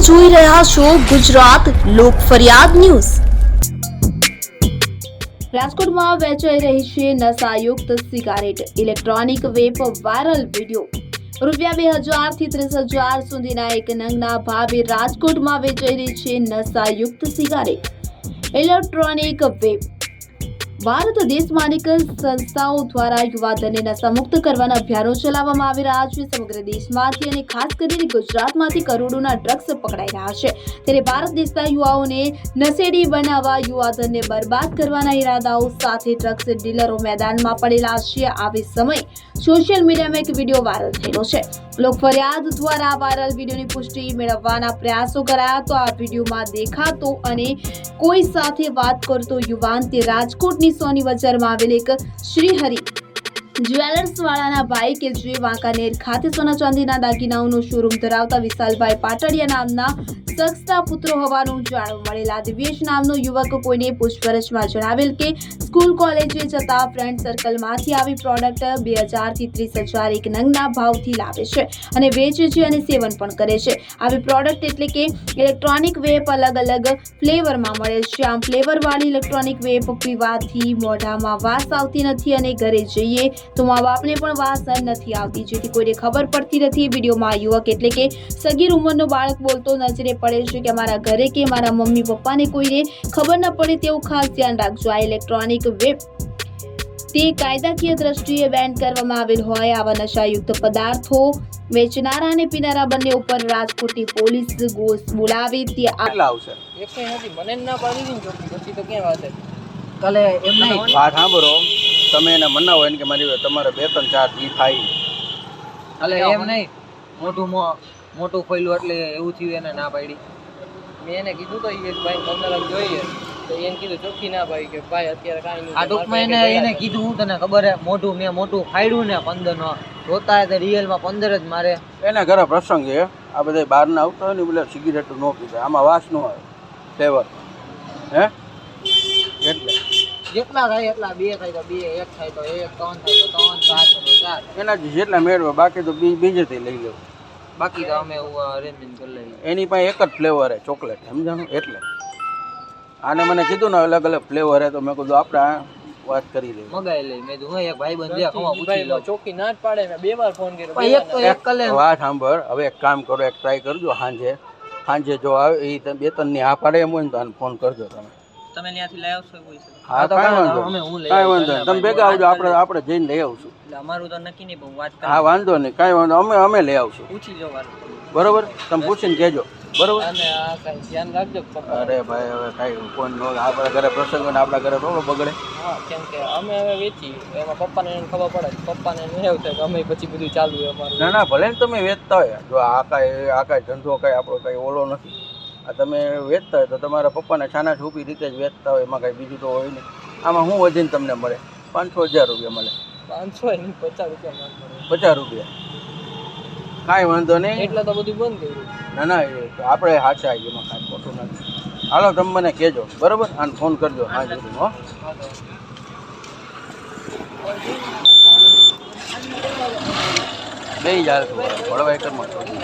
જોઈ રહ્યા છો ગુજરાત લોક ફરિયાદ ન્યૂઝ. રાજકોટમાં વેચાઈ રહી છે નશાયુક્ત cigarette, electronic vape, viral video. રૂપિયા બે હજારથી ત્રીસ હજાર સુધીના એક નંગના ભાવે રાજકોટમાં વેચાઈ રહી છે નશાયુક્ત સિગારેટ, ઇલેક્ટ્રોનિક વેપ. ભારત દેશમાં અનેક સંસ્થાઓ દ્વારા યુવાધનને સમુક્ત કરવાના અભિયાનો ચલાવવામાં આવી રહ્યા છે. સમગ્ર દેશમાંથી અને ખાસ કરીને ગુજરાતમાંથી કરોડોના ડ્રગ્સ પકડાઈ રહ્યા છે. ત્યારે ભારત દેશના યુવાઓને નશેડી બનાવવા યુવાધનને બરબાદ કરવાના ઈરાદાઓ સાથે ડ્રગ્સ ડીલરો મેદાનમાં પડેલા છે. આવી સમય સોશિયલ મીડિયામાં એક વીડિયો વાયરલ થયેલો છે. લોક ફરિયાદ દ્વારા વાયરલ વિડીયોની પુષ્ટિ મેળવવાના પ્રયાસો કરાયા તો આ વિડીયોમાં દેખાતો અને કોઈ સાથે વાત કરતો યુવાન તે રાજકોટની સોની બજારમાં આવેલ એક શ્રીહરિ જ્વેલર્સ વાળાના ભાઈ કે જે વાંકાનેર ખાતે સોના ચાંદીના દાગીનાઓનો શોરૂમ ધરાવતા વિશાલભાઈ પાટડિયા નામના શખ્સના પુત્રો હોવાનું જાણવા મળેલા દિવ્યેશ નામનો યુવક કોઈને પૂછપરછમાં જણાવેલ કે સ્કૂલ કોલેજે જતા ફ્રેન્ડ સર્કલમાંથી આવી પ્રોડક્ટ બે હજારથી ત્રીસ હજાર એક નંગના ભાવથી લાવે છે અને વેચે છે અને સેવન પણ કરે છે. આવી પ્રોડક્ટ એટલે કે ઇલેક્ટ્રોનિક વેપ અલગ અલગ ફ્લેવરમાં મળે છે. આમ ફ્લેવરવાળી ઇલેક્ટ્રોનિક વેપ પીવાથી મોઢામાં વાસ આવતી નથી અને ઘરે જઈએ તો મા બાપને પણ વાસ નથી આવતી. જેથી કોઈને ખબર પડતી નથી. વિડીયોમાં યુવક એટલે કે સગીર ઉંમરનો બાળક બોલતો નજરે પડે છે કે મારા ઘરે કે મારા મમ્મી પપ્પાને કોઈને ખબર ન પડે તેવું ખાસ ધ્યાન રાખજો. આ ઇલેક્ટ્રોનિક વેપ તે કાયદાકીય દ્રષ્ટિએ બેન કરવામાં આવેલ હોય આવા નશાયુક્ત પદાર્થો વેચનારા અને પીનારા બંને ઉપર રાજકોટની પોલીસ ગોસ બોલાવી તે આ આવશે? એક કઈ નથી મને ના પાડી દીધી પછી તો ક્યાં વાત કાલે એમ નહીં વાત સાંભળો. તમે એને મનાવો એને કે મારી તમારે બે ત્રણ ચાર જી થાય. એટલે એમ નહીં. મોટું મોટું ખોલ્યું એટલે એવું થયું એને ના પાડી. મેં એને કીધું તો એ ભાઈ પંદર લાખ જોઈએ. તો એને કીધું ચોખ્ખી ના પાડી કે ભાઈ અત્યારે કાંઈ આ ટૂંકમાં એને એને કીધું. હું તને ખબર હે મોટું મેં મોટું ફાડ્યું ને પંદર નો. જોતા હોય તો રિયલમાં પંદર જ મારે. એના ઘરે પ્રસંગ છે. આ બધા બહારના આવતા હોય ને એટલે સિગરેટ ન પીતા. આમાં વાસ ન આવે. ફ્લેવર હે? જેટલા થાય એટલા બે થાય તો બે એક થાય તો એક ત્રણ થાય તો ત્રણ ચાર થાય તો ચાર. એના જેટલા મેળવે બાકી તો બી બીજેથી લઈ લેવું બાકી તો અમે અરેન્જમેન્ટ કરી લઈએ. એની પાસે એક જ ફ્લેવર છે ચોકલેટ સમજાણું? એટલે. આને મને કીધું ને અલગ અલગ ફ્લેવર હે તો મેં કીધું આપણે વાત કરી લઈએ મગાઈ લઈ મેં કીધું એક ભાઈ બંધ ખમા પૂછી લો લઉં. ચોખ્ખી ના જ પાડે મેં બે વાર ફોન કર્યો. પણ એક તો એક કલે વાત સાંભળ. હવે એક કામ કરો એક ટ્રાય કરજો સાંજે. સાંજે જો આવે એ બે ત્રણની આ પાડે એમ હોય ને તો આને ફોન કરજો તમે. તમે ત્યાંથી લઈ આવશો એવું છે. હા તો કાંઈ કાંઈ વાંધો અમે હું લઈ કાંઈ વાંધો નહીં. તમે ભેગા આવજો આપણે આપણે જઈને લઈ આવશું. એટલે અમારું તો નક્કી નહીં પણ વાત હા વાંધો નહીં. કાંઈ વાંધો અમે અમે લઈ આવશું. પૂછી જો વાત. બરોબર? તમે પૂછીને કહેજો. બરોબર? અને આ કાંઈ ધ્યાન રાખજો પપ્પા. અરે ભાઈ હવે કાંઈ ફોન નો આપણા ઘરે પ્રસંગ હોય ને આપણા ઘરે થોડો બગડે. હા કેમ કે અમે હવે વેચી. એમાં પપ્પાને એને ખબર પડે પપ્પાને એને એવું થાય કે અમે પછી બધું ચાલુ હોય અમારું. ના ના ભલે ને તમે વેચતા હોય. જો આ કાંઈ આ કાંઈ ધંધો કાંઈ આપણો કાંઈ ઓલો નથી. આ તમે વેચતા હોય તો તમારા પપ્પાને છાના છૂપી રીતે જ વેચતા હોય એમાં કાંઈ બીજું તો હોય નહીં. આમાં શું વધીને તમને મળે? પાંચસો હજાર રૂપિયા મળે. પાંચસો પચાસ રૂપિયા પચાસ રૂપિયા. કાંઈ વાંધો નહીં. એટલે તો બધું બંધ કર્યું. ના ના એ આપણે સાચા એમાં કાંઈ ખોટું નથી. હાલો તમે મને કહેજો. બરાબર? આને ફોન કરજો. હા જરૂર હો. બે હાલ ભળવાઈ કરમાં એ